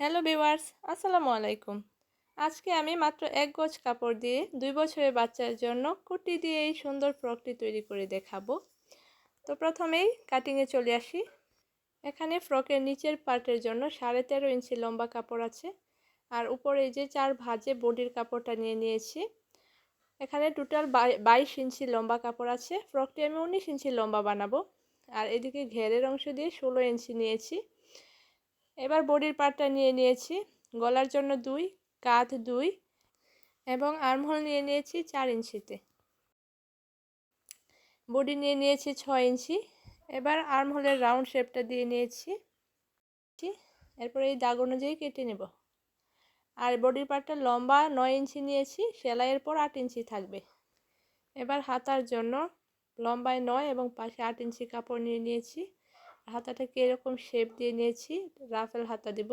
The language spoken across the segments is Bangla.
হ্যালো ভিউয়ার্স, আসসালামু আলাইকুম। আজকে আমি মাত্র এক গজ কাপড় দিয়ে দুই বছরের বাচ্চার জন্য কুটি দিয়ে এই সুন্দর ফ্রকটি তৈরি করে দেখাবো। তো প্রথমেই কাটিংয়ে চলে আসি। এখানে ফ্রকের নিচের পার্টের জন্য সাড়ে তেরো ইঞ্চি লম্বা কাপড় আছে। আর উপরে যে চার ভাজে বডির কাপড়টা নিয়ে নিয়েছি। এখানে টোটাল বাইশ ইঞ্চি লম্বা কাপড় আছে। ফ্রকটি আমি উনিশ ইঞ্চি লম্বা বানাবো। আর এদিকে ঘেরের অংশ দিয়ে ষোলো ইঞ্চি নিয়েছি। এবার বডির পার্টটা নিয়ে নিয়েছি। গলার জন্য দুই, কাঁধ দুই এবং আর্মহোল নিয়ে নিয়েছি চার ইঞ্চিতে। বডি নিয়ে নিয়েছি ছয় ইঞ্চি। এবার আর্মহোলের রাউন্ড শেপটা দিয়ে নিয়েছি। এরপর এই দাগ অনুযায়ী কেটে নেব। আর বডির পার্টটা লম্বা নয় ইঞ্চি নিয়েছি, সেলাইয়ের পর আট ইঞ্চি থাকবে। এবার হাতার জন্য লম্বায় নয় এবং পাশে আট ইঞ্চি কাপড় নিয়ে নিয়েছি। হাতাটাকে এরকম শেপ দিয়ে নিয়েছি, রাফেল হাতা দিব।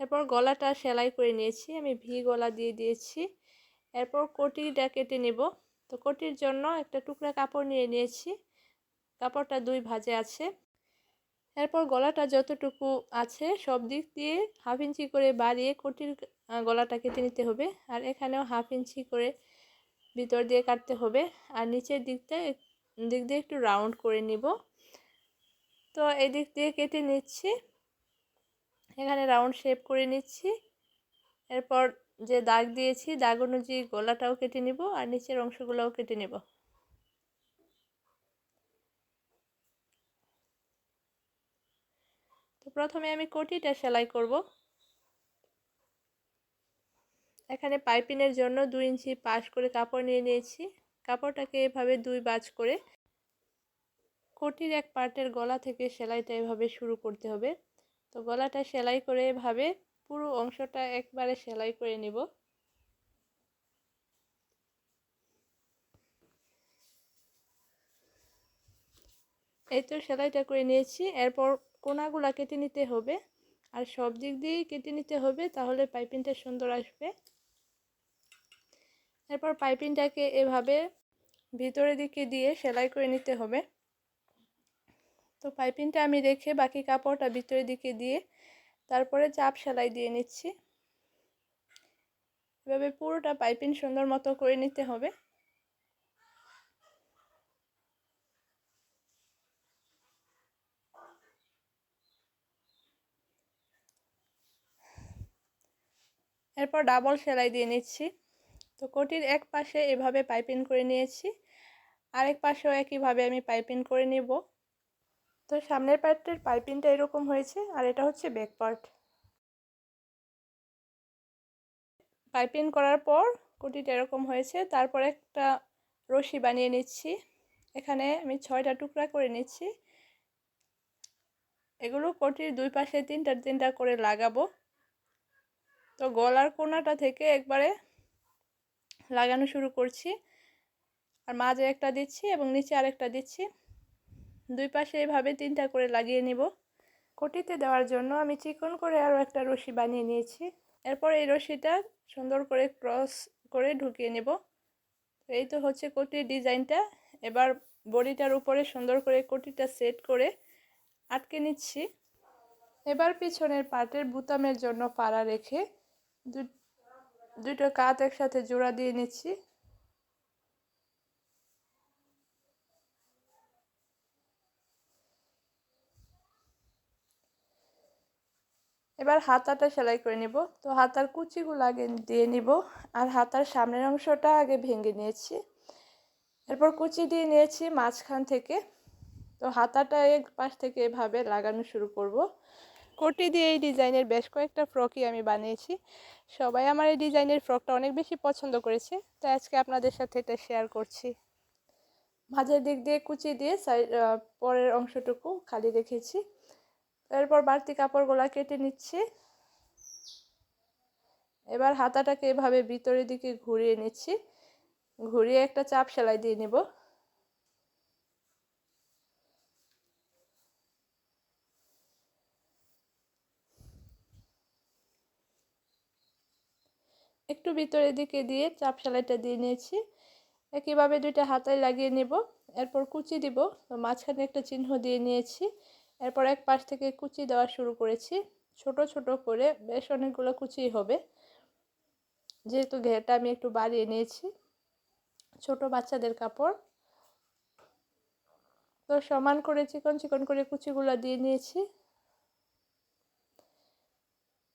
এরপর গলাটা সেলাই করে নিয়েছি, আমি ভি গলা দিয়ে দিয়েছি। এরপর কোটিটা কেটে নেব। তো কোটির জন্য একটা টুকরা কাপড় নিয়ে নিয়েছি, কাপড়টা দুই ভাজে আছে। এরপর গলাটা যতটুকু আছে, সব দিক দিয়ে হাফ ইঞ্চি করে বাড়িয়ে কোটির গলাটা কেটে নিতে হবে। আর এখানেও হাফ ইঞ্চি করে ভিতর দিয়ে কাটতে হবে। আর নিচের দিকটা দিক দিয়ে একটু রাউন্ড করে নিব। তো এই দিক দিয়ে কেটে নিচ্ছি। এখানে রাউন্ড শেপ করে নিচ্ছি। এরপর যে দাগ দিয়েছি, দাগ অনুযায়ী গলাটাও কেটে নিব আর নিচের অংশগুলোও কেটে নেব। তো প্রথমে আমি কোটিটা সেলাই করব। এখানে পাইপিনের জন্য দুই ইঞ্চি পাশ করে কাপড় নিয়ে নিয়েছি। কাপড়টাকে এভাবে দুই বাজ করে কোটির এক পার্টের গলা থেকে সেলাইটা এভাবে শুরু করতে হবে। তো গলাটা সেলাই করে এভাবে পুরো অংশটা একবারে সেলাই করে নিব। এই তো সেলাইটা করে নিয়েছি। এরপর কোনাগুলা কেটে নিতে হবে। আর সব দিক দিয়েই কেটে নিতে হবে, তাহলে পাইপিংটা সুন্দর আসবে। এরপর পাইপিংটাকে এভাবে ভিতরের দিকে দিয়ে সেলাই করে নিতে হবে। তো পাইপিংটা আমি রেখে বাকি কাপড়টা ভিতরের দিকে দিয়ে তারপরে চাপ সেলাই দিয়ে নিচ্ছি। এভাবে পুরোটা পাইপিং সুন্দর মতো করে নিতে হবে। এরপর ডাবল সেলাই দিয়ে নিচ্ছি। তো কোটির এক পাশে এভাবে পাইপিং করে নিয়েছি, আরেক পাশেও একইভাবে আমি পাইপিং করে নেব। তো সামনের পার্টের পাইপিংটা এরকম হয়েছে, আর এটা হচ্ছে ব্যাক পার্ট। পাইপিং করার পর কোটিটা এরকম হয়েছে, তারপর একটা রশি বানিয়ে নিচ্ছি। এখানে আমি ছয়টা টুকরা করে নিচ্ছি। এগুলো কোটির দুই পাশে তিনটা তিনটা করে লাগাবো। তো গলার কোনাটা থেকে একবারে লাগানো শুরু করছি। আর মাঝে একটা দিচ্ছি এবং নিচে আরেকটা দিচ্ছি। দুই পাশে এভাবে তিনটা করে লাগিয়ে নিব। কোটিতে দেওয়ার জন্য আমি চিকন করে আরও একটা রশি বানিয়ে নিয়েছি। এরপর এই রশিটা সুন্দর করে ক্রস করে ঢুকিয়ে নেব। এই তো হচ্ছে কোটির ডিজাইনটা। এবার বডিটার উপরে সুন্দর করে কোটিটা সেট করে আটকে নিচ্ছি। এবার পিছনের পাটের বুতামের জন্য পাড়া রেখে দুটো কাত একসাথে জোড়া দিয়ে নিচ্ছি। এবার হাতাটা সেলাই করে নিব। তো হাতার কুচিগুলো আগে দিয়ে নিব আর হাতার সামনের অংশটা আগে ভেঙে নিয়েছি। এরপর কুচি দিয়ে নিয়েছি মাঝখান থেকে। তো হাতাটা এক পাশ থেকে এভাবে লাগানো শুরু করব। কোটি দিয়ে এই ডিজাইনের বেশ কয়েকটা ফ্রকই আমি বানিয়েছি। সবাই আমার এই ডিজাইনের ফ্রকটা অনেক বেশি পছন্দ করেছে, তাই আজকে আপনাদের সাথে এটা শেয়ার করছি। মাঝের দিক দিয়ে কুচি দিয়ে সাইড পরের অংশটুকু খালি রেখেছি। এরপর বাড়তি কাপড়গুলা কেটে নিচ্ছি। এবার হাতাটাকে এভাবে ভিতরের দিকে ঘুরিয়ে নিচ্ছি। ঘুরিয়ে একটা চাপ সেলাই দিয়ে নেব। একটু ভিতরের দিকে দিয়ে চাপ সেলাইটা দিয়ে নিয়েছি। একইভাবে দুইটা হাতায় লাগিয়ে নেব। এরপর কুচি দিব। তো মাঝখানে একটা চিহ্ন দিয়ে নিয়েছি। এরপর এক পাশ থেকে কুচি দেওয়া শুরু করেছি। ছোট ছোট করে বেশ অনেকগুলো কুচি হবে। যেহেতু ঘেরটা আমি একটু বাড়িয়ে নিয়েছি। ছোট বাচ্চাদের কাপড়। তো সমান করে চিকন চিকন করে কুচিগুলো দিয়ে নিয়েছি।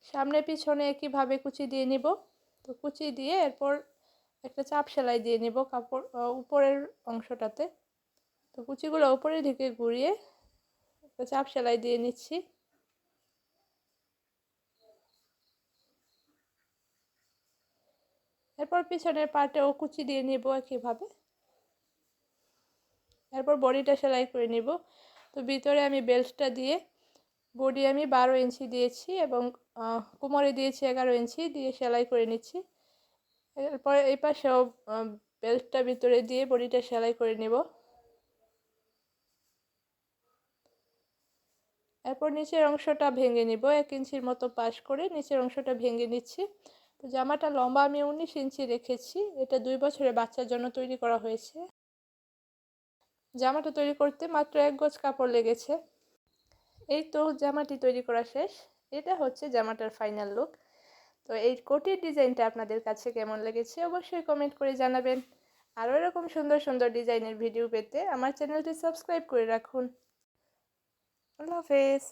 সামনে, পিছনে একইভাবে কুচি দিয়ে নিব। তো কুচি দিয়ে এরপর একটা চাপ সেলাই দিয়ে নিব কাপড় উপরের অংশটাতে। তো কুচিগুলো উপরের দিকে ঘুরিয়ে একটা চাপ সেলাই দিয়ে নিচ্ছি। এরপর পিছনের পার্টেও কুচি দিয়ে নিব একইভাবে। এরপর বডিটা সেলাই করে নিব। তো ভিতরে আমি বেল্টটা দিয়ে বডি আমি বারো ইঞ্চি দিয়েছি এবং কোমরে দিয়েছি এগারো ইঞ্চি, দিয়ে সেলাই করে নিচ্ছি। এরপর এই পাশেও বেল্টটা ভিতরে দিয়ে বডিটা সেলাই করে নেব। এরপর নিচের অংশটা ভেঙে নিব, এক ইঞ্চির মতো পাশ করে নিচের অংশটা ভেঙে নিচ্ছি। তো জামাটা লম্বা আমি উনিশ ইঞ্চি রেখেছি, এটা দুই বছরের বাচ্চার জন্য তৈরি করা হয়েছে। জামাটা তৈরি করতে মাত্র এক গজ কাপড় লেগেছে। এই তো জামাটি তৈরি করা শেষ। এটা হচ্ছে জামাটার ফাইনাল লুক তো এই কোটির ডিজাইনটা আপনাদের কাছে কেমন লেগেছে অবশ্যই কমেন্ট করে জানাবেন। আরও এরকম সুন্দর সুন্দর ডিজাইনের ভিডিও পেতে আমার চ্যানেলটি সাবস্ক্রাইব করে রাখুন। আল্লাহ হাফেজ।